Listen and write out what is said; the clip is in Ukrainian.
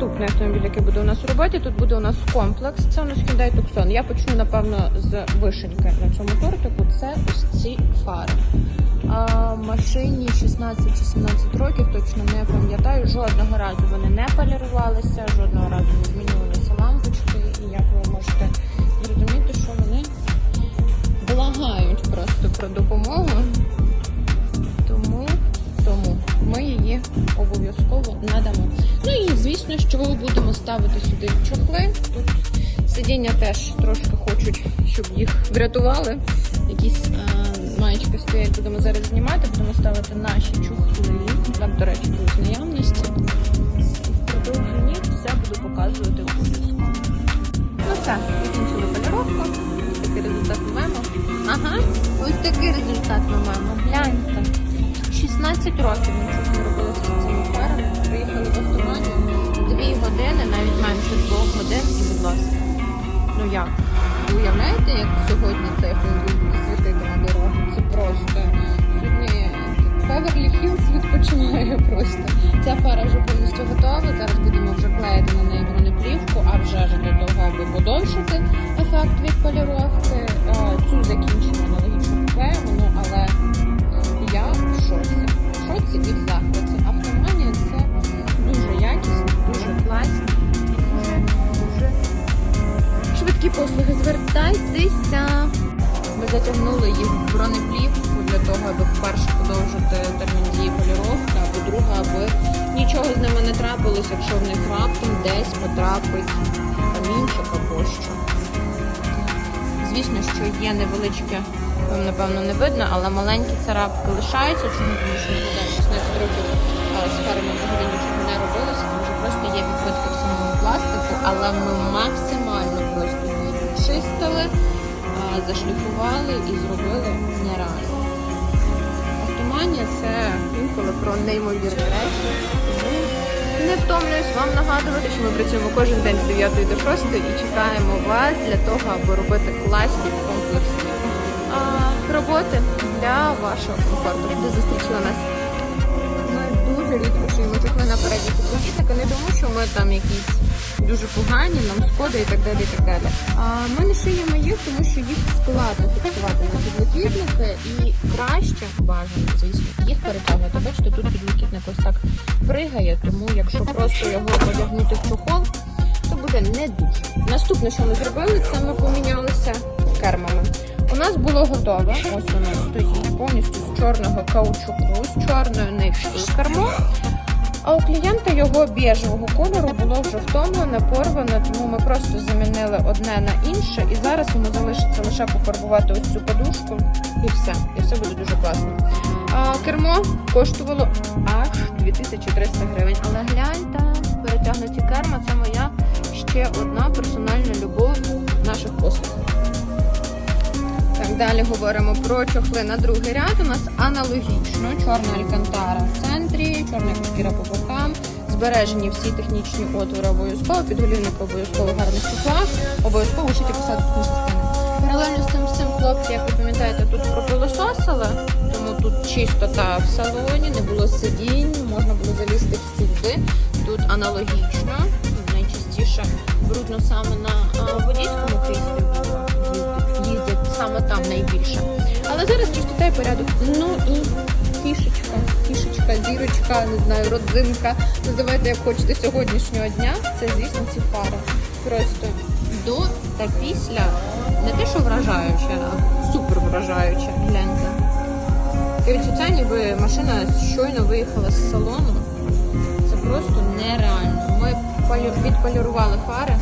наступний автомобіль, який буде у нас у роботі. Тут буде у нас комплекс. Це у нас Hyundai Tucson. Я почну, напевно, з вишеньки на цьому тортику. Це ось ці фари. А, машині 16 чи 17 років, точно не пам'ятаю. Жодного разу вони не полірувалися, жодного разу будемо ставити сюди чохли. Тут сидіння теж трошки хочуть, щоб їх врятували. Якісь а, маєчки стоять, будемо зараз знімати, будемо ставити наші чохли. Там, до речі, будуть наявності. В продовженні все буду показувати обов'язково. Ну все, закінчили поліровку. Ось такий результат ми маємо. Ага, ось такий результат ми маємо. Гляньте. 16 років години, навіть менше двох годин, і будь. Ну як? Ви уявляєте, як сьогодні цей автомобіль буде світити на дорогу? Це просто сьогодні Беверлі Хіллз відпочиває просто. Ця пара вже повністю готова. Зараз будемо вже клеїти на неї бронеплівку, а вже ж для того, аби подовшити ефект від поліровки. Затягнули їх в бронеплівку для того, аби по-перше подовжити термін дії поліровки, а по-друге, аби нічого з ними не трапилось, якщо в них раптом десь потрапить камінчик або що. Звісно, що є невеличке, вам напевно не видно, але маленькі царапки лишаються, чому тому що ми буде 16 років з фарами взагалі нічого не робилося, тому що просто є відбитки в самому пластику, але ми максимально просто її чистили, зашліфували і зробили нереально. Автоманія це інколи про неймовірні речі. Не втомлююсь вам нагадувати, що ми працюємо кожен день з 9 до 6 і чекаємо вас для того, аби робити класні комплексні роботи для вашого комфорту. До зустрічі у нас. Рідко шиємо чохли на передні підлокітники, не тому, що ми там якісь дуже погані, нам шкода і так далі. і так далі. А ми не шиємо їх, тому що їх складно фіксувати на підлокітники і краще бажано, звісно, їх перетягувати. Бачите, тут підлокітник ось так пригає, тому якщо просто його одягнути в чохол, то буде не дуже. Наступне, що ми зробили, це ми помінялися кермами. Нас було готове, ось воно стоїть повністю з чорного каучуку, з чорною ниткою кермо. А у клієнта його біжевого кольору було вже втомлене, порване, тому ми просто замінили одне на інше, і зараз йому залишиться лише пофарбувати ось цю подушку, і все. І все буде дуже класно. А, кермо коштувало аж 2300 гривень. Але гляньте, перетягнуті керма це моя ще одна персональна любов наших послуг. Далі говоримо про чохли на другий ряд. У нас аналогічно чорна алькантара в центрі, чорна шкіра по бокам, збережені всі технічні отвори обов'язково, підголівник обов'язково в гарних чохлах, обов'язково шиті посадочні системи. Паралельно з цим всім хлопці, як ви пам'ятаєте, тут пропилососили, тому тут чистота в салоні, не було сидінь, можна було залізти всюди. Тут аналогічно, найчастіше брудно саме на водійському кріслі. Саме там найбільше. Але зараз і порядок. Ну і фішечка, фішечка, зірочка, не знаю, родзинка. Називайте як хочете сьогоднішнього дня. Це, звісно, ці фари. Просто до та після не те, що вражаюче, а супер вражаюче. Гляньте. Таке відчуття, ніби машина щойно виїхала з салону. Це просто нереально. Ми відполірували фари.